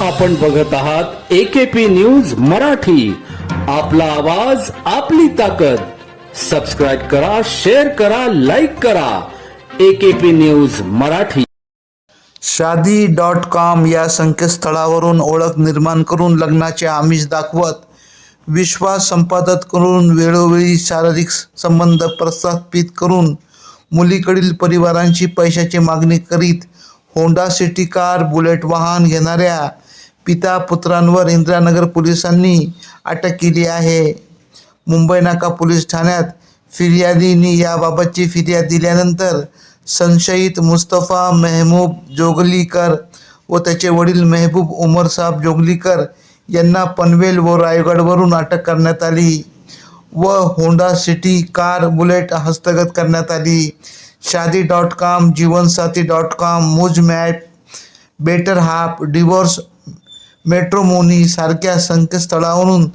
आपण बघत आहात एकेपी न्यूज मराठी. आपला आवाज आपली ताकद. सबस्क्राईब करा शेअर करा लाईक करा. AKP news Marathi. Shaadi dot com या संकेतस्थळावरून ओळख निर्माण करून लग्नाचे आमिष दाखवत. विश्वास संपादत करून वेळोवेळी शारीरिक संबंध प्रस्थापित करून मुलीकडील परिवारांची पैशाची मागणी करीत. होंडा सिटी कार बुलेट वाहन घेणाऱ्या पिता पुत्रांवर इंदिरानगर पोलिसांनी अटक केली आहे. मुंबई नाका पोलीस ठाण्यात फिर्यादींनी याबाबतची फिर्याद दिल्यानंतर संशयित मुस्तफा मेहबूब जोगलीकर व त्याचे वडील मेहबूब उमर साहब जोगलीकर यांना पनवेल व रायगडवरून अटक करण्यात आली व होंडा सिटी कार बुलेट हस्तगत करण्यात आली. Shaadi dot com Jeevansathi dot com Mooz map better half divorce matrimony सारख्या संकेतस्थळावरून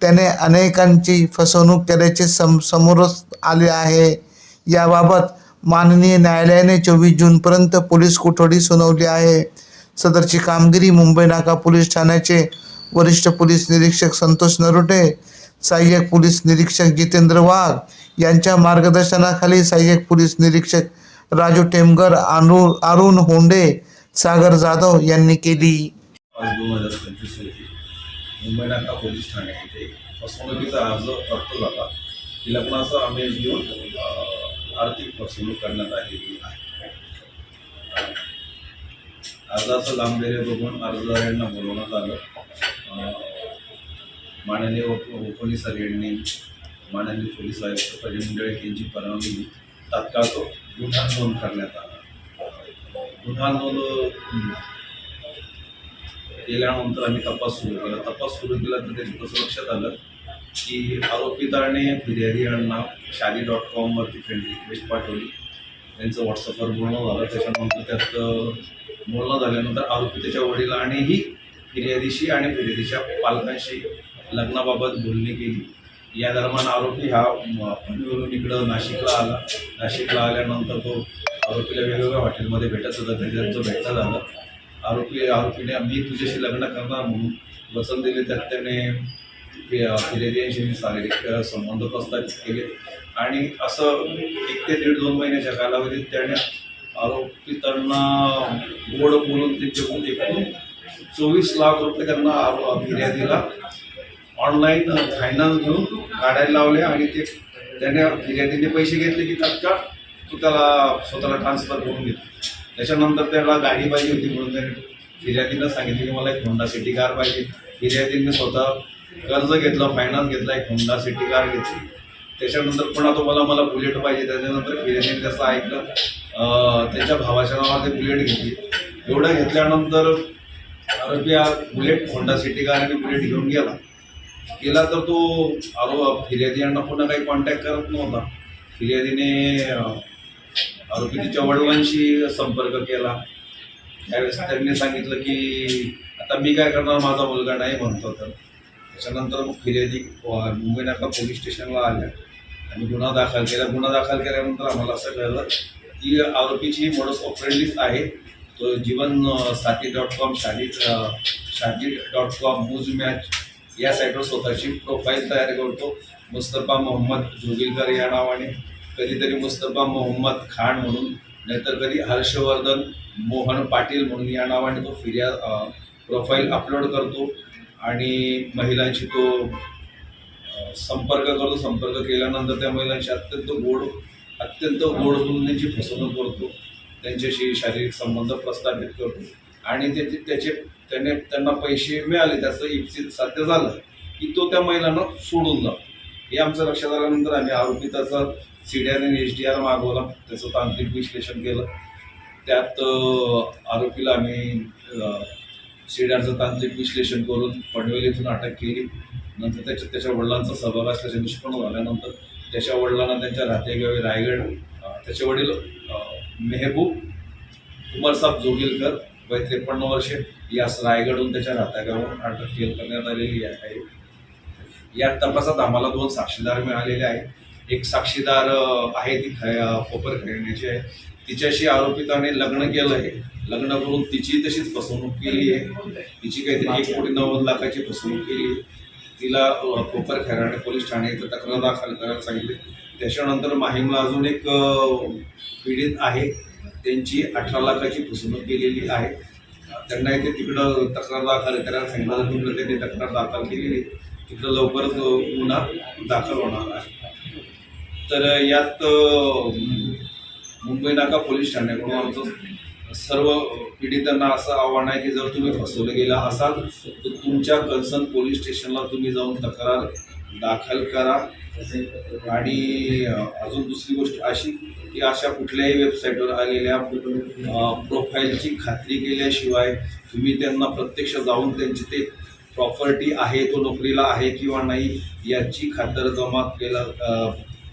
त्याने अनेकांची फसवणूक केल्याचे सम समोरच आले आहे. याबाबत माननीय न्यायालयाने चोवीस जूनपर्यंत पोलीस कोठडी सुनावली आहे. सदरची कामगिरी मुंबई नाका पोलीस ठाण्याचे वरिष्ठ पोलीस निरीक्षक संतोष नरोटे सहाय्यक पोलीस निरीक्षक जितेंद्र वाघ यांच्या मार्गदर्शनाखाली सहाय्यक पोलीस निरीक्षक राजू टेमगर अनु अरुण होंडे सागर जाधव यांनी केली. आज दोन हजार पंचवीस रोजी मुंबई नाका पोलीस ठाणे येथे फसवणुकीचा अर्ज प्राप्त झाला की लग्नाचा आमेश घेऊन आर्थिक फसवणूक करण्यात आलेली आहे. अर्जाचं गांभीर्य बघून अर्जदारांना बोलवण्यात आलं. माननीय उप उपनिसर यांनी माननीय पोलीस आयुक्त प्रवीण मुंडळे यांची परवानगी तात्काळ तो गुन्हा नोंद करण्यात आला. गुन्हा नोंद गेल्यानंतर केल्यानंतर आम्ही तपास सुरू केला. तपास सुरू केला तर त्याच्यात असं लक्षात आलं की आरोपिताने फिर्यादी यांना शादी डॉट कॉमवरती फ्रेंड रिक्वेस्ट पाठवली. त्यांचं व्हॉट्सअपवर बोलणं झालं. त्याच्यानंतर त्यात बोलणं झाल्यानंतर आरोपी त्याच्या वडिलांनीही फिर्यादीशी आणि फिर्यादीच्या पालकांशी लग्नाबाबत बोलणी केली. या दरम्यान आरोपी हा म, इकडं नाशिकला आला. नाशिकला आल्यानंतर तो आरोपीला वेगवेगळ्या हॉटेलमध्ये भेटत होता. त्याच्या त्यांचं भेटणं झालं. आरोपी आरोपीने मी तुझ्याशी लग्न करणार म्हणून वचन दिले त्यात त्याने फि- शारीरिक संबंध प्रस्थापित केले. आणि असं एक ते दीड दोन महिन्याच्या कालावधीत त्याने आरोपितांना गोड बोलून त्यांच्याकडून एकूण चोवीस लाख रुपये त्यांना आरो- फिर्यादीला ऑनलाईन फायनान्स घेऊन काढायला लावले आणि ते त्याने फिर्यादीने पैसे घेतले की तात्काळ तो त्याला स्वतःला ट्रान्सफर करून घेतला त्याच्यानंतर त्याला गाडी पाहिजे होती म्हणून त्याने फिर्यादीनं सांगितलं की मला एक होंडा सिटी कार पाहिजे. फिर्यादीने स्वतः कर्ज घेतलं फायनान्स घेतला एक होंडा सिटी कार घेतली. त्याच्यानंतर पुन्हा तो मला मला बुलेट पाहिजे. त्याच्यानंतर फिर्यादीने त्याचं ऐकलं. त्याच्या भावाच्या नावावर ते बुलेट घेतली. एवढं घेतल्यानंतर आरोपी बुलेट होंडा सिटी कार आणि बुलेट घेऊन गेला. गेला तर तो आरो फिर्यादी यांना पुन्हा काही कॉन्टॅक्ट करत नव्हता. फिर्यादीने आरोपी तिच्या वडिलांशी संपर्क केला. त्यावेळेस त्यांनी सांगितलं की आता मी काय करणार? माझा मुलगा नाही म्हणतो तर. त्याच्यानंतर मग फिर्यादी मुंबई नाका पोलीस स्टेशनला आल्या. आणि गुन्हा दाखल केला. गुन्हा दाखल केल्यानंतर आम्हाला असं कळलं की आरोपीची मोडस ऑपरेंडिस आहे. तो Jeevan Saathi dot com Shaadi Shaadi dot com Mooz match या साईटवर स्वतःची प्रोफाईल तयार करतो. मुस्तफा मोहम्मद जोगिलकर या नावाने. कधीतरी मुस्तफा मोहम्मद खान म्हणून नाहीतर कधी हर्षवर्धन मोहन पाटील म्हणून या नावाने तो फिर्याद प्रोफाईल अपलोड करतो आणि महिलांशी तो संपर्क करतो. संपर्क केल्यानंतर त्या महिलांशी अत्यंत गोड अत्यंत गोड म्हणून त्यांची फसवणूक करतो. त्यांच्याशी शारीरिक संबंध प्रस्थापित करतो. आणि त्याचे त्याचे त्याने त्यांना पैसे मिळाले. त्याचं इप्सित साध्य झालं की तो त्या महिलांना सोडून जातो. हे आमचं लक्षात आल्यानंतर आम्ही आरोपिताचा सी डी आर आणि एच डी आर मागवला. त्याचं तांत्रिक विश्लेषण केलं. त्यात आरोपीला आम्ही सी डी आरचं तांत्रिक विश्लेषण करून पनवेल येथून अटक केली. नंतर त्याच्या त्याच्या वडिलांचा सहभाग असल्याचे निष्पन्न झाल्यानंतर त्याच्या वडिलांना त्यांच्या राहतेगावी रायगड त्याचे वडील मेहबूब उमरसाब जोगिलकर वय त्रेपन्न वर्षे यास रायगडहून त्याच्या राहत्यागावून अटक केल करण्यात आलेली आहे. या तपासात आम्हाला दोन साक्षीदार मिळालेले आहेत. एक साक्षीदार आहे ती ख कोपर खेळण्याची आहे तिच्याशी आरोपिताने लग्न केलं आहे लग्न करून तिची तशीच फसवणूक केली आहे. तिची काहीतरी एक कोटी नव्वद लाखाची फसवणूक केली आहे. तिला कोपर खैराणे पोलीस ठाणे इथं तक्रार दाखल करायला सांगितले. त्याच्यानंतर माहीमला अजून एक पीडित आहे. त्यांची अठरा लाखाची फसवणूक केलेली आहे. त्यांना इथे तिकडं तक्रार दाखल करायला सांगितलं तिकडं त्यांनी तक्रार दाखल केलेली तिकडं लवकरच गुन्हा दाखल होणार आहे. तर यात मुंबई नाका पोलीस ठाण्याकडून आमचं सर्व पीडितांना असं आव्हान आहे की जर तुम्ही फसवलं गेला असाल तर तुमच्या कन्सर्न पोलीस स्टेशनला तुम्ही जाऊन तक्रार दाखल करा. आणि अजून दुसरी गोष्ट अशी की अशा कुठल्याही वेबसाईटवर आलेल्या प्रोफाईलची खात्री केल्याशिवाय तुम्ही त्यांना प्रत्यक्ष जाऊन त्यांची ते प्रॉपर्टी आहे तो नोकरीला आहे किंवा नाही याची खातरजमा केला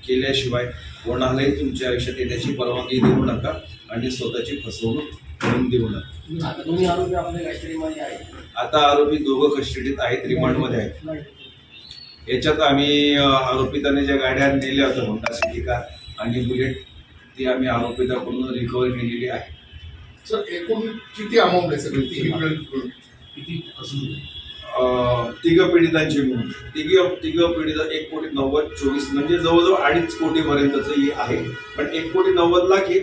केल्याशिवाय कोणालाही तुमच्या आयुष्यात येण्याची परवानगी देऊ नका आणि स्वतःची फसवणूक करून देऊ नका. आता आरोपी आरोपी दोघं कस्टडीत आहेत रिमांडमध्ये आहेत. याच्यात आम्ही अ, आरोपितांनी ज्या गाड्या नेल्या होत्या होंडा सिटी कार आणि बुलेट ती आम्ही आरोपिताकडून रिकव्हरी केलेली आहे. सर एकूण किती अमाऊंट आहे सगळी किती असून? अ, तिघ पीडितांची नोंद तिघ तिघ पीडित एक कोटी नव्वद चोवीस म्हणजे जवळजवळ अडीच कोटी पर्यंतच आहे. पण एक कोटी नव्वद लाख हे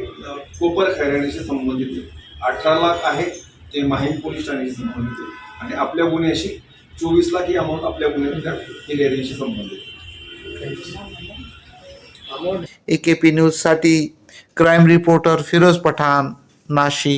कोपर खैराणीशी संबंधित अठरा लाख आहे ते माहीम पोलीस ठाण्याशी संबंधित आणि आपल्या गुन्ह्याशी चोवीस लाख ही अमाऊंट आपल्या गुन्ह्यातल्या हिलेरीशी संबंधित अमाऊंट ए के पी न्यूजसाठी क्राईम रिपोर्टर फिरोज पठाण नाशिक.